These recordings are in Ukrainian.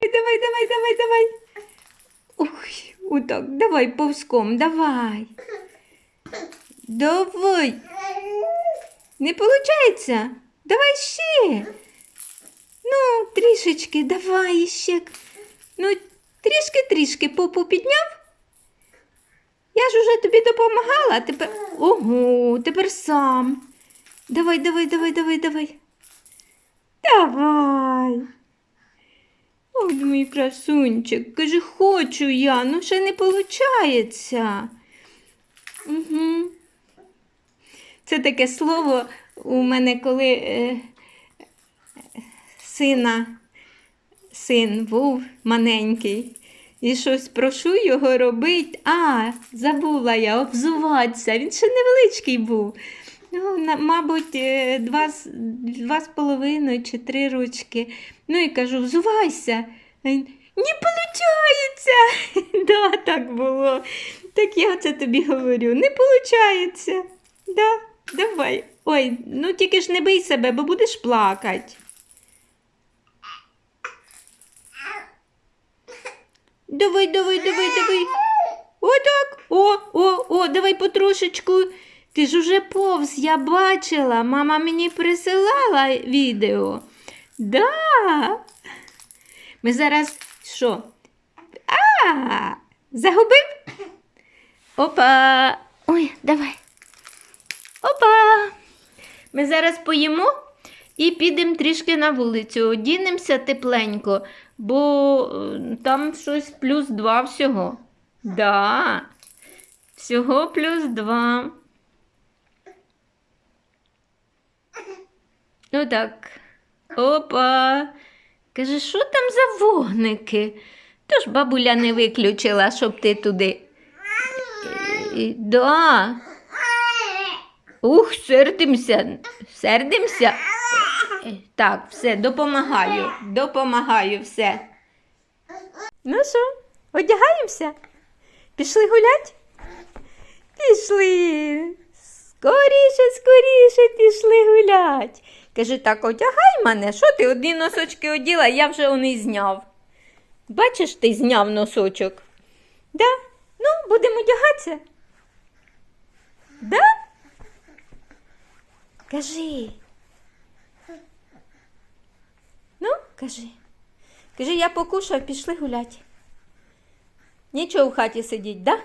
Давай, давай, давай, давай. Ой, отак, давай повзком, давай. Давай. Не виходить? Давай ще. Ну, трішечки, давай ще. Ну, трішки-трішки попу підняв. Я ж уже тобі допомагала, а тепер. Ого, тепер сам. Давай, давай, давай, давай, давай. Давай. Ой, мій красунчик, каже, хочу я, ну ще не виходить. Угу. Це таке слово у мене, коли е, сина, син був маленький. І щось прошу його робити. А, забула я обзуватися. Він ще невеличкий був. Ну, на- мабуть, е, два, два з половиною чи три ручки. Ну і кажу, взувайся. Не виходить. да, так було. Так я оце тобі говорю. Не виходить. Да, давай. Ой, ну тільки ж не бий себе, бо будеш плакати. Давай, давай, давай, давай. Отак. О, о, о, давай потрошечку. Ти ж уже повз, я бачила. Мама мені присилала відео. Да. Ми зараз що? А, загубив? Опа. Ой, давай. Опа. Ми зараз поїмо і підемо трішки на вулицю. Одінемося тепленько, бо е, там щось плюс два всього. Да. Всього плюс два. Ну так. Опа. Каже, що там за вогники? Тож бабуля не виключила, щоб ти туди. Да. Ух, сердимося. Сердимося. Е, Так, все, допомагаю. Допомагаю все. Ну що, одягаємося? Пішли гулять? Пішли. Скоріше, скоріше пішли гулять. Каже, так одягай мене, що ти одні носочки оділа, я вже вони зняв. Бачиш, ти зняв носочок? Да? Ну, будемо одягатися. Да? Кажи. Ну, кажи. Кажи, я покушав, пішли гулять. Нічого в хаті сидіть, да?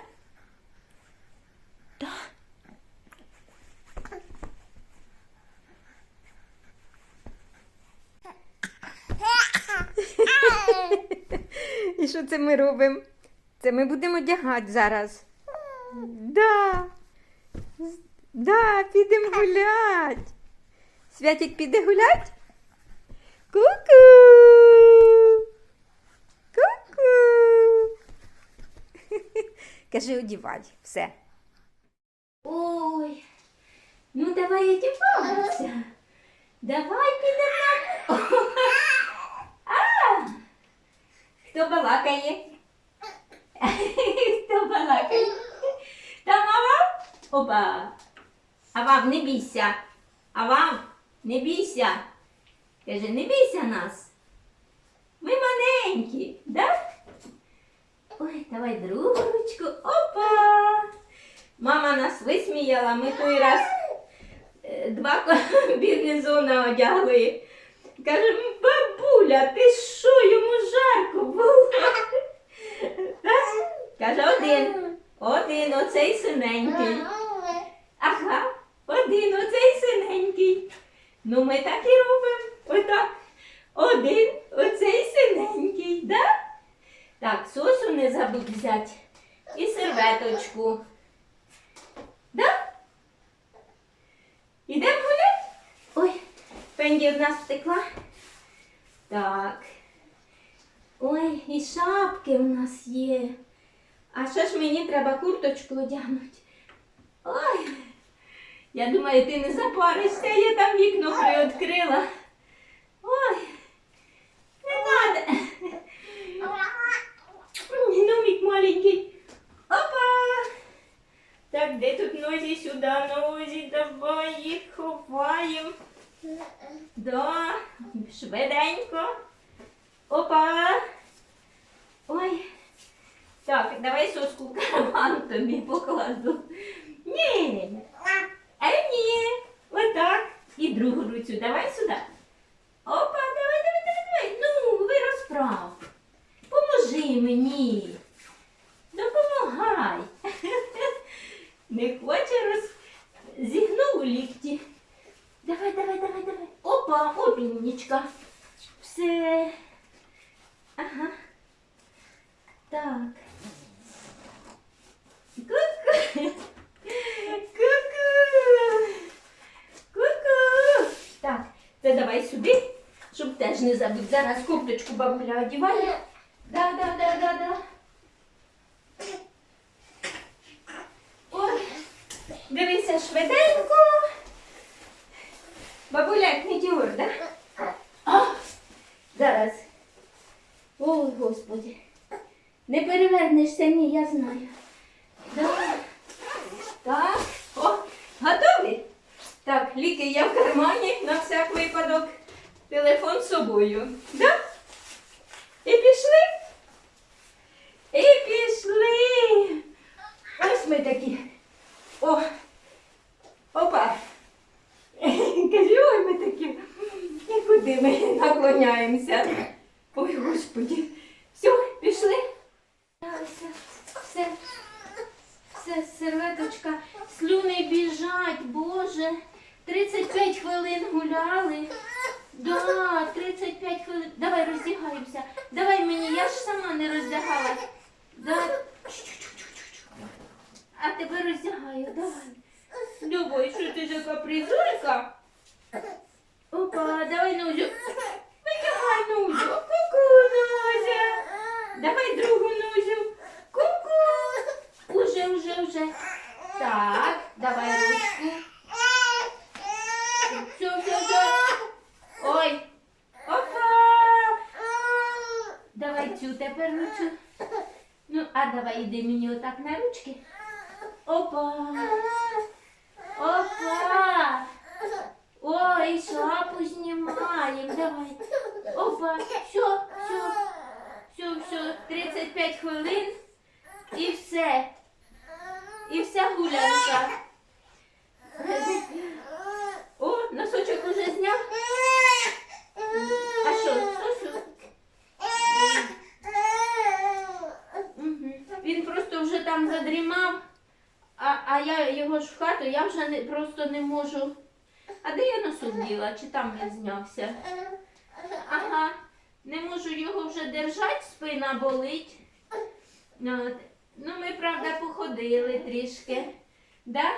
Да. І що це ми робимо? Це ми будемо одягати зараз. Да. Да, підемо гулять. Святик піде гулять? Ку-ку. Ку-ку. Кажи, одівай, все. Ой, ну давай одіватися. Давай підемо. Хто балакає? Хто балакає? Там Авам? Опа. Авам, не бійся. Авам, не бійся. Каже, не бійся нас. Ми маленькі, да? Ой, давай другу ручку. Опа. Мама нас висміяла, ми той раз е, два комбінезона одягли. Каже, бабуля, ти що, йому жарко було? Каже, один, один, оцей синенький. Ага, один, оцей синенький. Ну, ми так і робимо. Отак. Один, оцей синенький, да? Так, сосу не забудь взяти. І серветочку. Да? Ідемо гуляти? Ой, Пенді в нас втекла. Так. Ой, і шапки у нас є. А ще ж мені треба курточку одягнути. Ой. Я думаю, ти не запаришся, я там вікно приоткрила. Ой. Не надо. Номік маленький. Опа. Так, де тут нозі сюди, нозі, давай їх ховаємо. Да. Швиденько. Опа. Ой. Так, давай соску в карман тобі покладу. Ні. А ні. Ось так. І другу руцю. Давай сюди. Опіннічка. Все. Ага. Так. Ку-ку. Ку-ку. Ку-ку. Так, це давай сюди, щоб теж не забудь. Зараз кофточку бабуля одіває. Да, да, да, да, да. Ой, дивися швиденько. Бабуля, як метеор, да? А, зараз. Ой, Господи. Не перевернешся, ні, я знаю. Так. О, готові? Так, ліки я в кармані на всяк випадок. Телефон з собою. Да? І пішли? І пішли. Ось ми такі. О! Опа! Кажу, ой, ми такі. І куди ми наклоняємося? Ой, господі. Все, пішли. Все, все, все, серветочка, слюни біжать, Боже. 35 хвилин гуляли. Да, 35 хвилин. Давай роздягаємося. Давай мені, я ж сама не роздягалась. Да. А тебе роздягаю, давай. Любой, що ти така призулька? Опа, давай Нузю. Витягай Нузю. Ку-ку, Нузя. Давай другу Нузю. Ку-ку. Уже, уже, уже. Так, давай ручку. Все, все, все. Ой. Опа. Давай цю тепер ручку. Ну, а давай іди мені отак на ручки. Опа. Опа. Ой, шапу знімаємо. Давай. Опа. Все, все. Все, все. 35 хвилин. І все. І вся гулянка. О, носочок уже зняв. А що? Що, що? Мгм. Він просто вже там задрімав, а, а я його ж в хату, я вже не, просто не можу. А де я носок діла? Чи там він знявся? Ага, не можу його вже держати, спина болить. Ну, ми, правда, походили трішки. Да?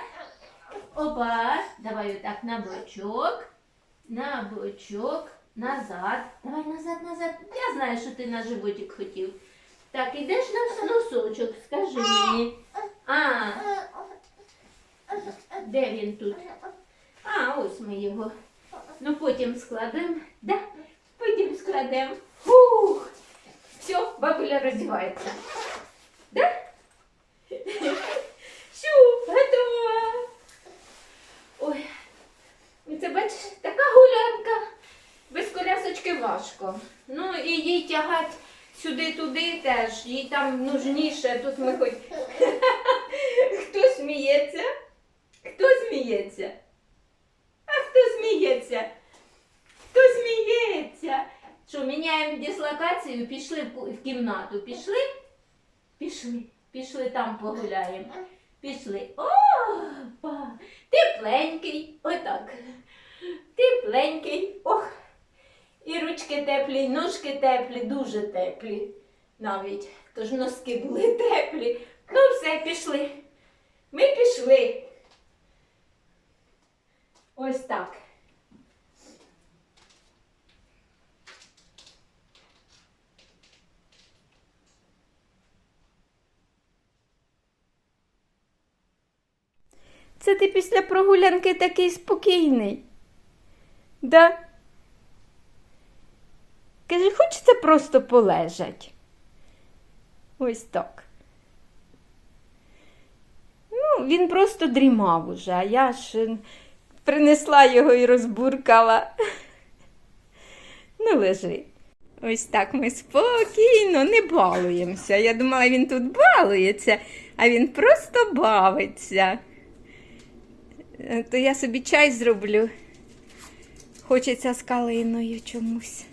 Опа, давай отак на бочок, на бочок, назад. Давай назад, назад. Я знаю, що ти на животик хотів. Так, ідеш на носочок, скажи мені. А, де він тут? А, ось ми його. Ну потім складемо. Да? Потім складемо. Фух. Все, бабуля роздівається. Да? Все, готова. Ой, і це бачиш, така гулянка. Без колясочки важко. Ну і їй тягати сюди-туди теж. Їй там нужніше. Тут ми хоч. Хто сміється? Хто сміється? А хто сміється? Хто сміється? Що, міняємо дислокацію, пішли в кімнату. Пішли? Пішли. Пішли там погуляємо. Пішли. Опа! Тепленький. Отак. Тепленький. Ох. І ручки теплі, і ножки теплі, дуже теплі. Навіть. Тож носки були теплі. Ну все, пішли. Ми пішли. Ось так. Це ти після прогулянки такий спокійний. Да? Каже, хочеться просто полежать. Ось так. Ну, він просто дрімав уже, а я ж принесла його і розбуркала. Ну, лежи. Ось так ми спокійно не балуємося. Я думала, він тут балується, а він просто бавиться. Е, То я собі чай зроблю. Хочеться з калиною чомусь.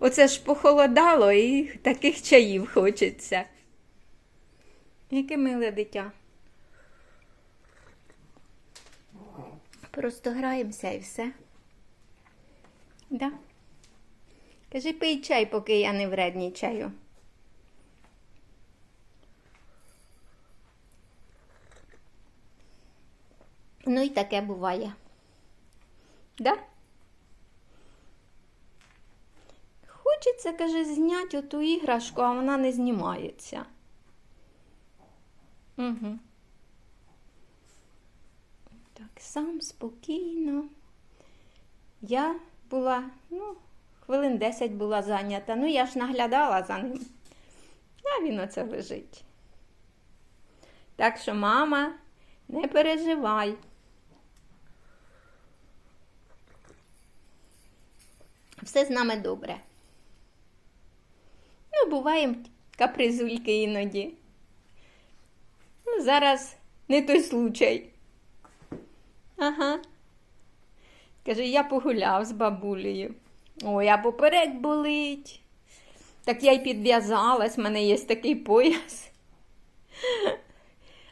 Оце ж похолодало і таких чаїв хочеться. Яке миле дитя. Просто граємося і все. Да? Кажи, пий чай, поки я не вреднічаю. Ну і таке буває. Да? Хочеться, каже, зняти оту іграшку, а вона не знімається. Угу. Так, сам спокійно. Я була, ну, хвилин 10 була зайнята. Ну, я ж наглядала за ним. А він оце лежить. Так що, мама, не переживай. Все з нами добре. Буваємо капризульки іноді. Ну, зараз не той случай. Ага. Каже, я погуляв з бабулею. Ой, а поперек болить. Так я й підв'язалась, в мене є такий пояс.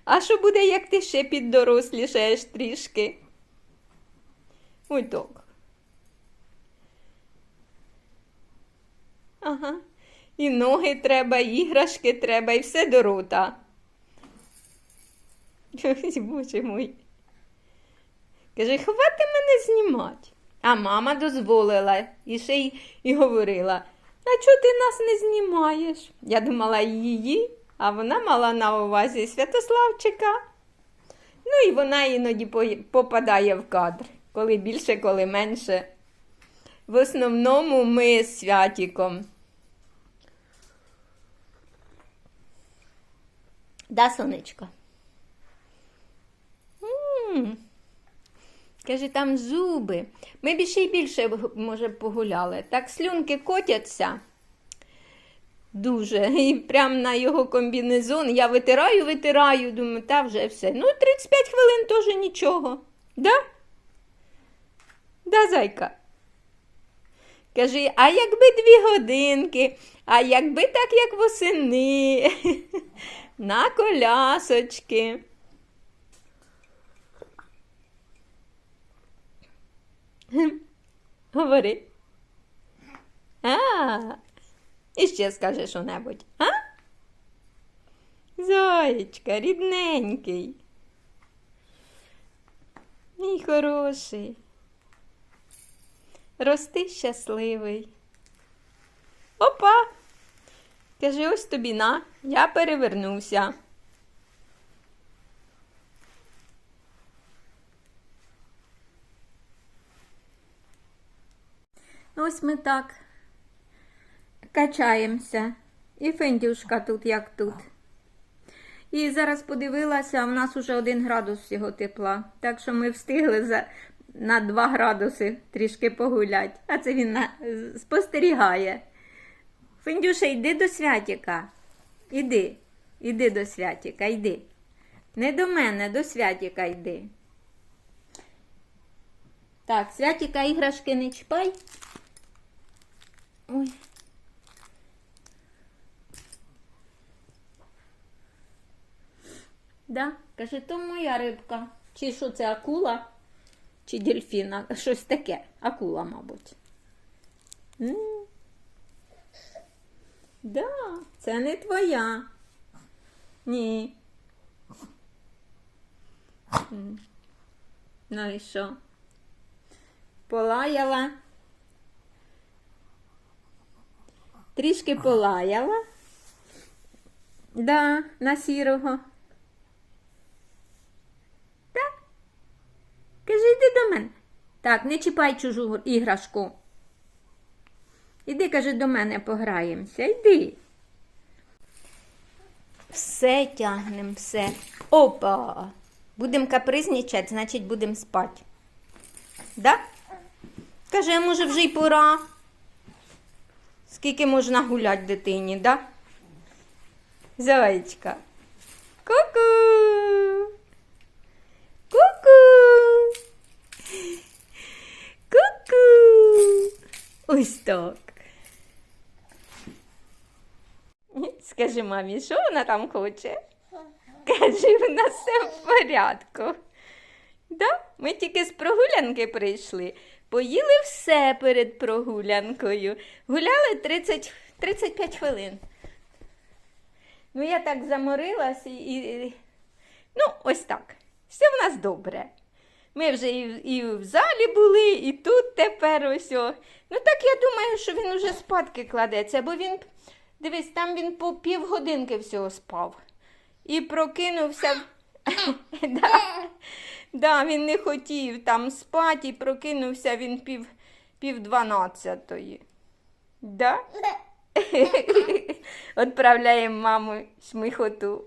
А що буде, як ти ще піддорослішаєш трішки? Ой, так. Ага. І ноги треба, і іграшки треба, і все до рота. Боже мой. Каже, хвати мене знімати. А мама дозволила і ще й і говорила: а чого ти нас не знімаєш? Я думала її, а вона мала на увазі Святославчика. Ну і вона іноді попадає в кадр, коли більше, коли менше. В основному ми з святіком. Да, сонечко? М. Каже, там зуби. Ми більше і більше, може, погуляли. Так слюнки котяться дуже. І прямо на його комбінезон я витираю, витираю, думаю, та вже все. Ну, 35 хвилин теж нічого. Да? Да, зайка? Каже, а якби дві годинки, а якби так, як восени, на колясочки. Говори. А, і ще скажи що-небудь, а? Зоєчка, рідненький. Мій хороший. Рости щасливий. Опа. Кажи, ось тобі на, я перевернувся. Ось ми так качаємося. І фендюшка тут, як тут. І зараз подивилася, в нас уже один градус всього тепла. Так що ми встигли за, на 2 градуси трішки погулять. А це він на, спостерігає. Фендюша, йди до святіка. Іди, іди до святіка, йди. Не до мене, до святіка йди. Так, святіка іграшки не чіпай. Ой. Да? Каже, то моя рибка. Чи що це акула? Чи дельфіна? Щось таке. Акула, мабуть. М. Да, це не твоя. Ні. Ну і що? Полаяла. Трішки полаяла. Да, на сірого. Так? Кажи, йди до мене. Так, не чіпай чужу іграшку. Іди, каже, до мене пограємося. Йди. Все тягнем, все. Опа. Будемо капризнічати, значить будемо спати. Да? Каже, може вже й пора. Скільки можна гуляти дитині, да? Зайчка. Ку-ку. Ку-ку. Ку-ку. Ось так. Скажи мамі, що вона там хоче? Кажи, в нас все в порядку. Да? Ми тільки з прогулянки прийшли. Поїли все перед прогулянкою. Гуляли 30, 35 хвилин. Ну, я так заморилась і, і. Ну, ось так. Все в нас добре. Ми вже і, і в залі були, і тут тепер ось. Ну так я думаю, що він уже спадки кладеться, бо він, дивись, там він по півгодинки всього спав. І прокинувся. да. Да, він не хотів там спати і прокинувся він пів, пів дванадцятої. Да? Отправляємо маму сміхоту.